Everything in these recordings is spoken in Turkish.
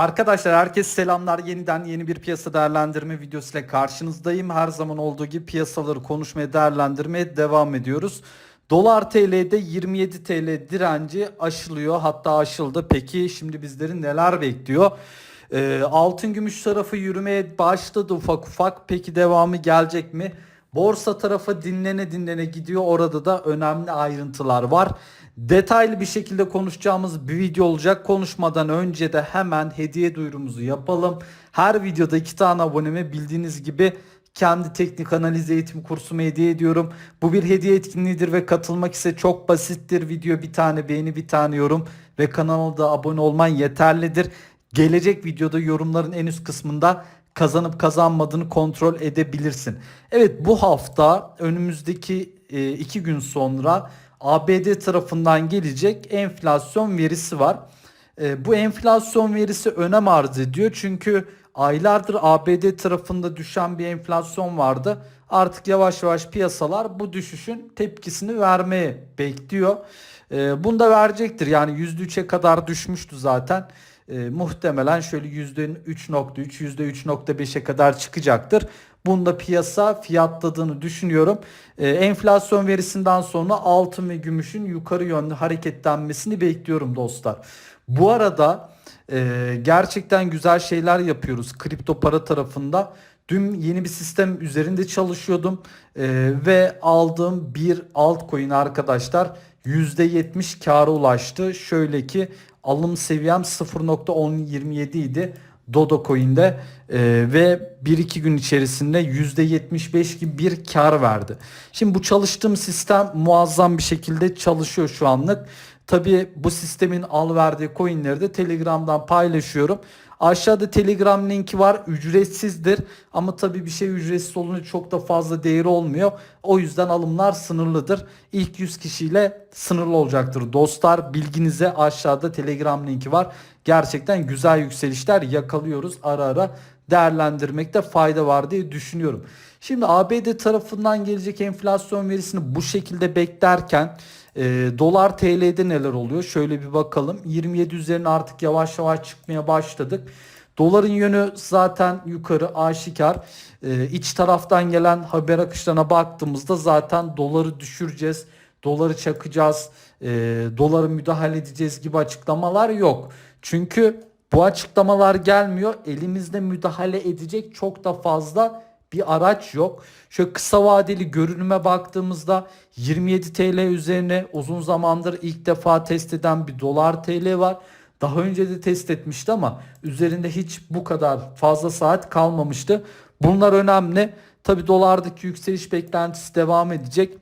Arkadaşlar herkes selamlar. Yeniden yeni bir piyasa değerlendirme videosu ile karşınızdayım. Her zaman olduğu gibi piyasaları konuşmaya, değerlendirmeye devam ediyoruz. Dolar TL'de 27 TL direnci aşılıyor. Hatta aşıldı. Peki şimdi bizleri neler bekliyor? Ee, altın gümüş tarafı yürümeye başladı ufak ufak. Peki devamı gelecek mi? Borsa tarafı dinlene dinlene gidiyor. Orada da önemli ayrıntılar var. Detaylı bir şekilde konuşacağımız bir video olacak. Konuşmadan önce de hemen hediye duyurumuzu yapalım. Her videoda iki tane aboneme bildiğiniz gibi kendi teknik analiz eğitim kursumu hediye ediyorum. Bu bir hediye etkinliğidir ve katılmak ise çok basittir. Video bir tane beğeni bir tane yorum ve kanala da abone olman yeterlidir. Gelecek videoda yorumların en üst kısmında kazanıp kazanmadığını kontrol edebilirsin. Evet bu hafta önümüzdeki e, iki gün sonra ABD tarafından gelecek enflasyon verisi var. E, bu enflasyon verisi önem arz ediyor çünkü aylardır ABD tarafında düşen bir enflasyon vardı. Artık yavaş yavaş piyasalar bu düşüşün tepkisini vermeye bekliyor. E, bunu da verecektir yani %3'e kadar düşmüştü zaten e, muhtemelen şöyle %3.3 %3.5'e kadar çıkacaktır. Bunda piyasa fiyatladığını düşünüyorum. E, enflasyon verisinden sonra altın ve gümüşün yukarı yönlü hareketlenmesini bekliyorum dostlar. Bu arada e, gerçekten güzel şeyler yapıyoruz kripto para tarafında. Dün yeni bir sistem üzerinde çalışıyordum e, ve aldığım bir altcoin arkadaşlar %70 kâra ulaştı. Şöyle ki alım seviyem 0.1027 idi. Dodo Coin'de e, ve 1-2 gün içerisinde %75 gibi bir kar verdi. Şimdi bu çalıştığım sistem muazzam bir şekilde çalışıyor şu anlık. Tabi bu sistemin al verdiği coinleri de Telegram'dan paylaşıyorum. Aşağıda Telegram linki var. Ücretsizdir. Ama tabii bir şey ücretsiz olunca çok da fazla değeri olmuyor. O yüzden alımlar sınırlıdır. İlk 100 kişiyle sınırlı olacaktır. Dostlar bilginize aşağıda Telegram linki var. Gerçekten güzel yükselişler yakalıyoruz ara ara değerlendirmekte fayda var diye düşünüyorum. Şimdi ABD tarafından gelecek enflasyon verisini bu şekilde beklerken e, dolar TL'de neler oluyor? Şöyle bir bakalım. 27 üzerine artık yavaş yavaş çıkmaya başladık. Doların yönü zaten yukarı aşikar. E, iç taraftan gelen haber akışlarına baktığımızda zaten doları düşüreceğiz. Doları çakacağız. E, doları müdahale edeceğiz gibi açıklamalar yok. Çünkü bu açıklamalar gelmiyor. Elimizde müdahale edecek çok da fazla bir araç yok. Şöyle kısa vadeli görünüme baktığımızda 27 TL üzerine uzun zamandır ilk defa test eden bir dolar TL var. Daha önce de test etmişti ama üzerinde hiç bu kadar fazla saat kalmamıştı. Bunlar önemli. Tabi dolardaki yükseliş beklentisi devam edecek.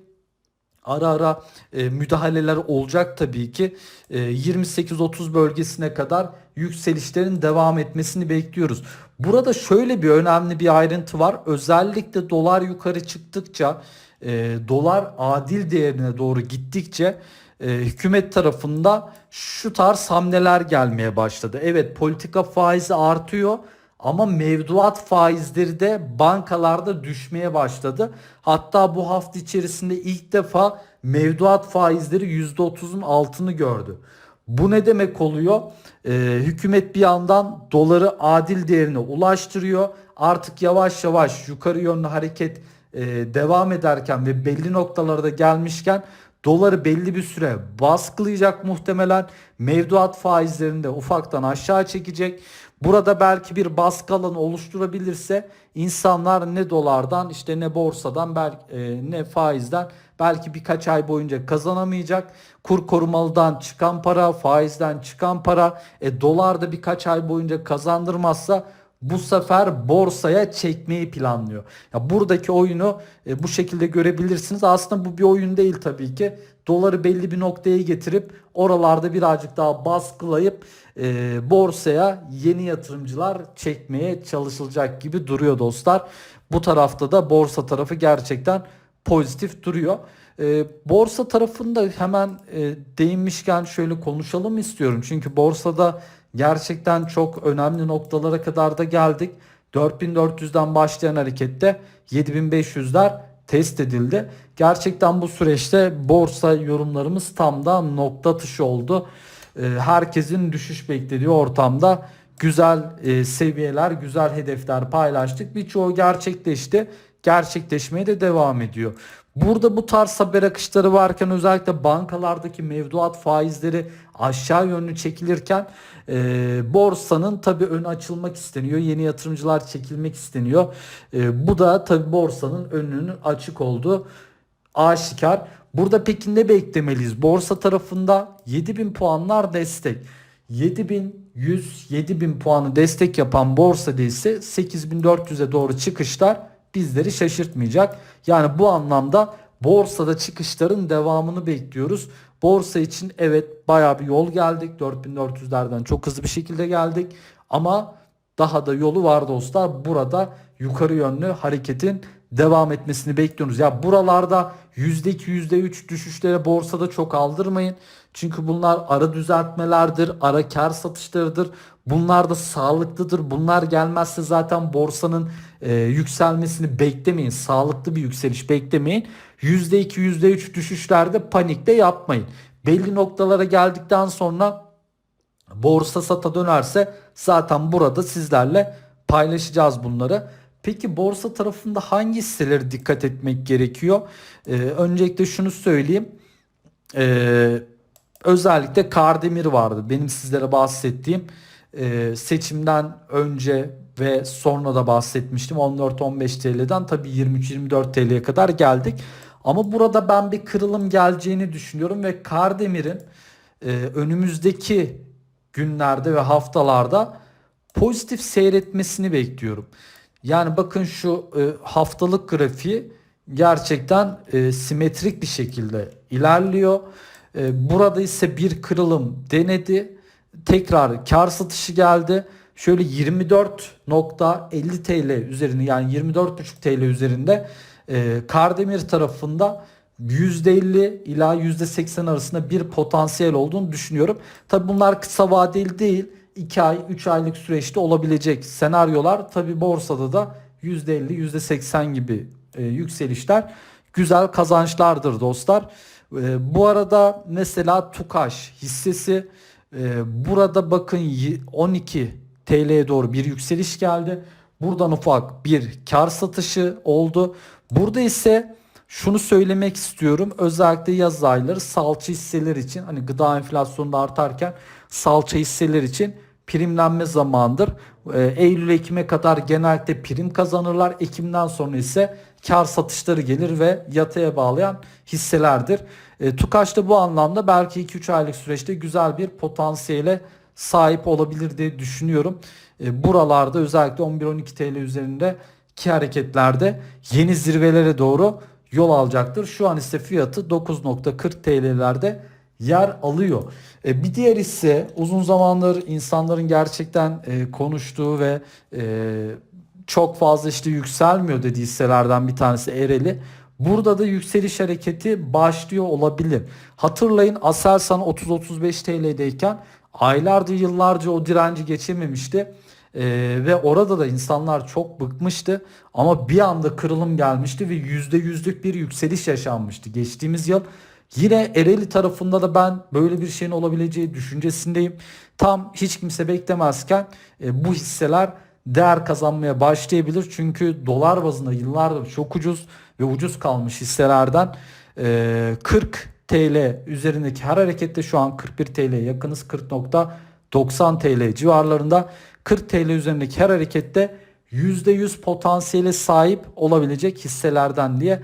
Ara ara e, müdahaleler olacak tabii ki. E, 28-30 bölgesine kadar yükselişlerin devam etmesini bekliyoruz. Burada şöyle bir önemli bir ayrıntı var. Özellikle dolar yukarı çıktıkça, e, dolar adil değerine doğru gittikçe e, hükümet tarafında şu tarz hamleler gelmeye başladı. Evet politika faizi artıyor ama mevduat faizleri de bankalarda düşmeye başladı. Hatta bu hafta içerisinde ilk defa mevduat faizleri %30'un altını gördü. Bu ne demek oluyor? Ee, hükümet bir yandan doları adil değerine ulaştırıyor. Artık yavaş yavaş yukarı yönlü hareket e, devam ederken ve belli noktalarda gelmişken doları belli bir süre baskılayacak muhtemelen. Mevduat faizlerini de ufaktan aşağı çekecek. Burada belki bir baskı alanı oluşturabilirse insanlar ne dolardan işte ne borsadan belki, e, ne faizden belki birkaç ay boyunca kazanamayacak. Kur korumalıdan çıkan para, faizden çıkan para, e, dolar da birkaç ay boyunca kazandırmazsa bu sefer borsaya çekmeyi planlıyor. Ya buradaki oyunu e, bu şekilde görebilirsiniz. Aslında bu bir oyun değil tabii ki. Doları belli bir noktaya getirip oralarda birazcık daha baskılayıp e, borsaya yeni yatırımcılar çekmeye çalışılacak gibi duruyor dostlar. Bu tarafta da borsa tarafı gerçekten pozitif duruyor. E, borsa tarafında hemen e, değinmişken şöyle konuşalım istiyorum. Çünkü borsada gerçekten çok önemli noktalara kadar da geldik. 4400'den başlayan harekette 7500'ler test edildi. Gerçekten bu süreçte borsa yorumlarımız tam da nokta atışı oldu. Ee, herkesin düşüş beklediği ortamda güzel e, seviyeler, güzel hedefler paylaştık. Birçoğu gerçekleşti. Gerçekleşmeye de devam ediyor. Burada bu tarz haber akışları varken özellikle bankalardaki mevduat faizleri aşağı yönlü çekilirken e, borsanın tabi önü açılmak isteniyor. Yeni yatırımcılar çekilmek isteniyor. E, bu da tabi borsanın önünün açık olduğu aşikar. Burada peki ne beklemeliyiz? Borsa tarafında 7000 puanlar destek. 7100 7000 puanı destek yapan borsada ise 8400'e doğru çıkışlar bizleri şaşırtmayacak. Yani bu anlamda borsada çıkışların devamını bekliyoruz. Borsa için evet baya bir yol geldik. 4400'lerden çok hızlı bir şekilde geldik. Ama daha da yolu var dostlar. Burada yukarı yönlü hareketin devam etmesini bekliyoruz. Ya buralarda %2 %3 düşüşlere borsada çok aldırmayın. Çünkü bunlar ara düzeltmelerdir, ara kar satışlarıdır. Bunlar da sağlıklıdır. Bunlar gelmezse zaten borsanın e, yükselmesini beklemeyin. Sağlıklı bir yükseliş beklemeyin. %2 %3 düşüşlerde panikte yapmayın. Belli noktalara geldikten sonra borsa sata dönerse zaten burada sizlerle paylaşacağız bunları. Peki borsa tarafında hangi hisselere dikkat etmek gerekiyor? Ee, öncelikle şunu söyleyeyim. Ee, özellikle Kardemir vardı. Benim sizlere bahsettiğim e, seçimden önce ve sonra da bahsetmiştim. 14-15 TL'den tabii 23-24 TL'ye kadar geldik. Ama burada ben bir kırılım geleceğini düşünüyorum ve Kardemir'in e, önümüzdeki günlerde ve haftalarda pozitif seyretmesini bekliyorum. Yani bakın şu e, haftalık grafiği gerçekten e, simetrik bir şekilde ilerliyor. E, burada ise bir kırılım denedi. Tekrar kar satışı geldi. Şöyle 24.50 TL üzerinde yani 24.5 TL üzerinde Kardemir tarafında %50 ila %80 arasında bir potansiyel olduğunu düşünüyorum. Tabi bunlar kısa vadeli değil. 2 ay 3 aylık süreçte olabilecek senaryolar tabi borsada da %50 %80 gibi e, yükselişler güzel kazançlardır dostlar. E, bu arada mesela Tukaş hissesi e, burada bakın 12 TL'ye doğru bir yükseliş geldi. Buradan ufak bir kar satışı oldu. Burada ise şunu söylemek istiyorum. Özellikle yaz ayları salça hisseler için hani gıda enflasyonu da artarken salça hisseler için primlenme zamandır. Ee, Eylül Ekim'e kadar genellikle prim kazanırlar. Ekim'den sonra ise kar satışları gelir ve yataya bağlayan hisselerdir. E, Tukaş da bu anlamda belki 2-3 aylık süreçte güzel bir potansiyele sahip olabilir diye düşünüyorum. E, buralarda özellikle 11-12 TL üzerinde ki hareketlerde yeni zirvelere doğru yol alacaktır. Şu an ise fiyatı 9.40 TL'lerde yer alıyor. E, bir diğer ise uzun zamandır insanların gerçekten e, konuştuğu ve e, çok fazla işte yükselmiyor dediği hisselerden bir tanesi Ereli. Burada da yükseliş hareketi başlıyor olabilir. Hatırlayın Aselsan 30-35 TL'deyken aylarca yıllarca o direnci geçememişti. Ee, ve orada da insanlar çok bıkmıştı ama bir anda kırılım gelmişti ve %100'lük bir yükseliş yaşanmıştı geçtiğimiz yıl. Yine Ereğli tarafında da ben böyle bir şeyin olabileceği düşüncesindeyim. Tam hiç kimse beklemezken e, bu hisseler değer kazanmaya başlayabilir. Çünkü dolar bazında yıllardır çok ucuz ve ucuz kalmış hisselerden e, 40 TL üzerindeki her harekette şu an 41 TL yakınız 40.90 TL civarlarında 40 TL üzerindeki her harekette %100 potansiyele sahip olabilecek hisselerden diye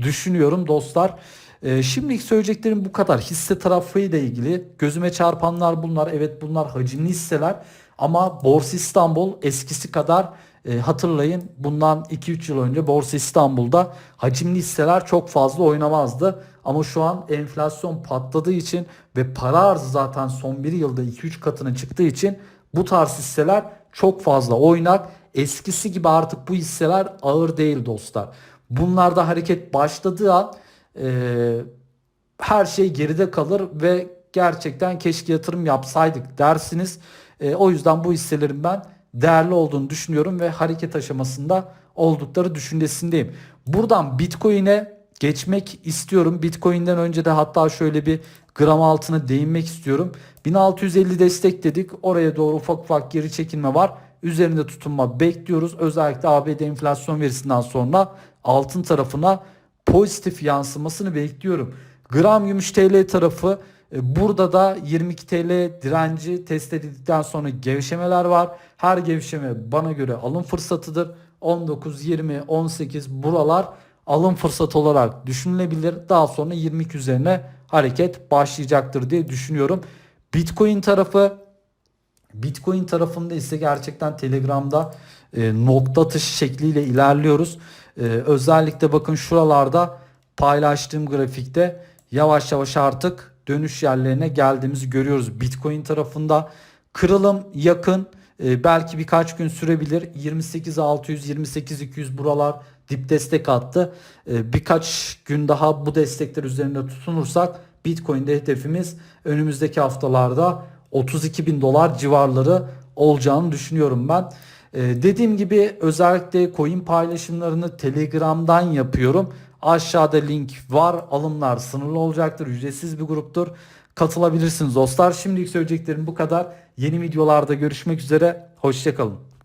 düşünüyorum dostlar. Ee, şimdilik söyleyeceklerim bu kadar. Hisse tarafıyla ilgili gözüme çarpanlar bunlar. Evet bunlar hacimli hisseler ama Borsa İstanbul eskisi kadar e, hatırlayın bundan 2-3 yıl önce Borsa İstanbul'da hacimli hisseler çok fazla oynamazdı. Ama şu an enflasyon patladığı için ve para arzı zaten son bir yılda 2-3 katına çıktığı için bu tarz hisseler çok fazla oynak. Eskisi gibi artık bu hisseler ağır değil dostlar. Bunlarda hareket başladığı an e, her şey geride kalır ve gerçekten keşke yatırım yapsaydık dersiniz. E, o yüzden bu hisselerin ben değerli olduğunu düşünüyorum ve hareket aşamasında oldukları düşüncesindeyim. Buradan Bitcoin'e geçmek istiyorum. Bitcoin'den önce de hatta şöyle bir gram altına değinmek istiyorum. 1650 destek dedik. Oraya doğru ufak ufak geri çekilme var. Üzerinde tutunma bekliyoruz. Özellikle ABD enflasyon verisinden sonra altın tarafına pozitif yansımasını bekliyorum. Gram gümüş TL tarafı e, burada da 22 TL direnci test edildikten sonra gevşemeler var. Her gevşeme bana göre alım fırsatıdır. 19, 20, 18 buralar alım fırsatı olarak düşünülebilir. Daha sonra 22 üzerine hareket başlayacaktır diye düşünüyorum. Bitcoin tarafı Bitcoin tarafında ise gerçekten Telegram'da e, nokta atışı şekliyle ilerliyoruz. E, özellikle bakın şuralarda paylaştığım grafikte yavaş yavaş artık dönüş yerlerine geldiğimizi görüyoruz. Bitcoin tarafında kırılım yakın e, belki birkaç gün sürebilir. 28600 28200 buralar dip destek attı. E, birkaç gün daha bu destekler üzerinde tutunursak Bitcoin'de hedefimiz önümüzdeki haftalarda 32 bin dolar civarları olacağını düşünüyorum ben. Ee, dediğim gibi özellikle coin paylaşımlarını Telegram'dan yapıyorum. Aşağıda link var. Alımlar sınırlı olacaktır. Ücretsiz bir gruptur. Katılabilirsiniz dostlar. Şimdilik söyleyeceklerim bu kadar. Yeni videolarda görüşmek üzere. Hoşçakalın.